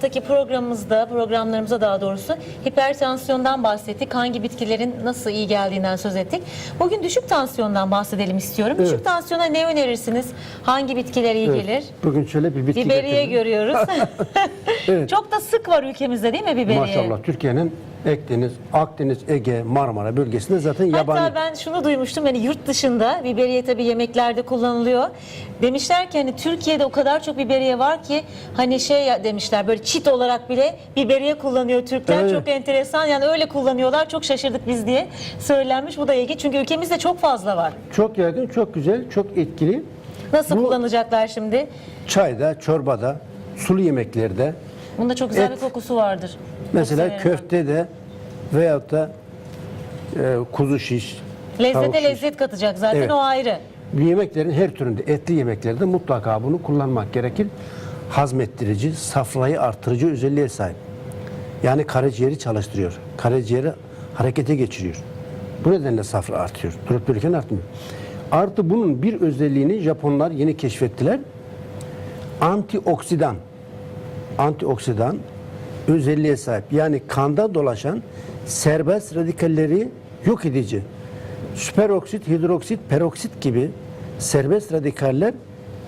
haftaki programımızda, programlarımıza daha doğrusu hipertansiyondan bahsettik. Hangi bitkilerin nasıl iyi geldiğinden söz ettik. Bugün düşük tansiyondan bahsedelim istiyorum. Evet. Düşük tansiyona ne önerirsiniz? Hangi bitkiler iyi Evet, gelir? Bugün şöyle bir bitki Biberiye getirdim. görüyoruz. Evet. Çok da sık var ülkemizde değil mi biberiye? Maşallah Türkiye'nin Akdeniz, Akdeniz, Ege, Marmara bölgesinde zaten yabani. Hatta ben şunu duymuştum hani yurt dışında biberiye tabii yemeklerde kullanılıyor. Demişler ki hani Türkiye'de o kadar çok biberiye var ki hani şey demişler böyle çit olarak bile biberiye kullanıyor Türkler. Evet. Çok enteresan yani öyle kullanıyorlar çok şaşırdık biz diye söylenmiş. Bu da ilginç çünkü ülkemizde çok fazla var. Çok yaygın, çok güzel, çok etkili. Nasıl Bu- kullanacaklar şimdi? Çayda, çorbada, sulu yemeklerde, Bunda çok güzel Et. bir kokusu vardır. Mesela ben. köftede veyahut da e, kuzu şiş, tavuk Lezzete şiş. lezzet katacak zaten Evet. o ayrı. Yemeklerin her türünde, etli yemeklerde mutlaka bunu kullanmak gerekir. Hazmettirici, safrayı artırıcı özelliğe sahip. Yani karaciğeri çalıştırıyor. Karaciğeri harekete geçiriyor. Bu nedenle safra artıyor. Durup dururken artmıyor. Artı bunun bir özelliğini Japonlar yeni keşfettiler. Antioksidan. Antioksidan özelliğe sahip. Yani kanda dolaşan serbest radikalleri yok edici. Süperoksit, hidroksit, peroksit gibi serbest radikaller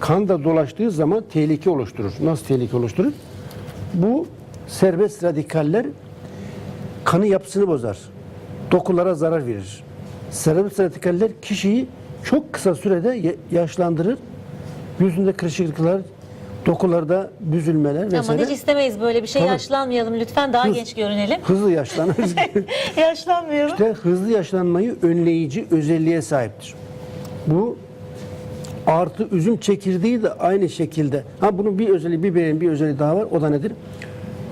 kanda dolaştığı zaman tehlike oluşturur. Nasıl tehlike oluşturur? Bu serbest radikaller kanı yapısını bozar. Dokulara zarar verir. Serbest radikaller kişiyi çok kısa sürede yaşlandırır. Yüzünde kırışıklıklar, dokularda büzülmeler vesaire. hiç istemeyiz böyle bir şey. Tabii. Yaşlanmayalım lütfen daha Hız- genç görünelim. Hızlı yaşlanırız. Yaşlanmayalım. İşte hızlı yaşlanmayı önleyici özelliğe sahiptir. Bu artı üzüm çekirdeği de aynı şekilde. Ha bunun bir özelliği, biberin bir özelliği daha var. O da nedir?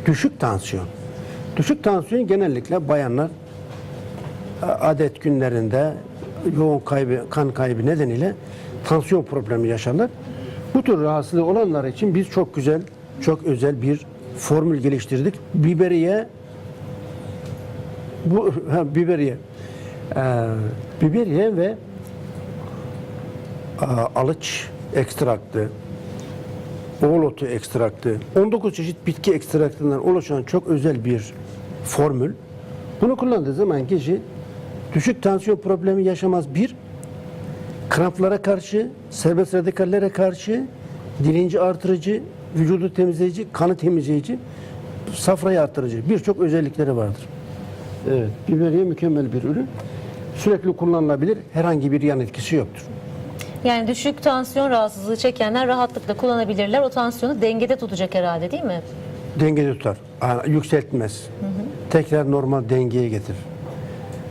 Düşük tansiyon. Düşük tansiyon genellikle bayanlar a- adet günlerinde yoğun kaybı, kan kaybı nedeniyle tansiyon problemi yaşarlar. Bu tür rahatsızlığı olanlar için biz çok güzel, çok özel bir formül geliştirdik. Biberiye bu ha, biberiye. Ee, biberiye ve a, alıç ekstraktı oğul ekstraktı 19 çeşit bitki ekstraktından oluşan çok özel bir formül. Bunu kullandığı zaman kişi düşük tansiyon problemi yaşamaz. Bir kramplara karşı serbest radikallere karşı dilinci artırıcı vücudu temizleyici kanı temizleyici safrayı artırıcı birçok özellikleri vardır. Evet, biberiye mükemmel bir ürün. Sürekli kullanılabilir, herhangi bir yan etkisi yoktur. Yani düşük tansiyon rahatsızlığı çekenler rahatlıkla kullanabilirler. O tansiyonu dengede tutacak herhalde değil mi? Dengede tutar, yükseltmez. Tekrar normal dengeye getirir.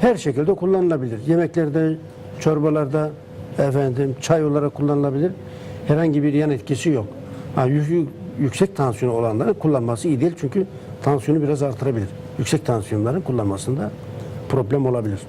Her şekilde kullanılabilir. Yemeklerde, çorbalarda, efendim çay olarak kullanılabilir. Herhangi bir yan etkisi yok. Ha, yü- yüksek tansiyonu olanların kullanması iyi değil çünkü tansiyonu biraz artırabilir. Yüksek tansiyonların kullanmasında problem olabilir.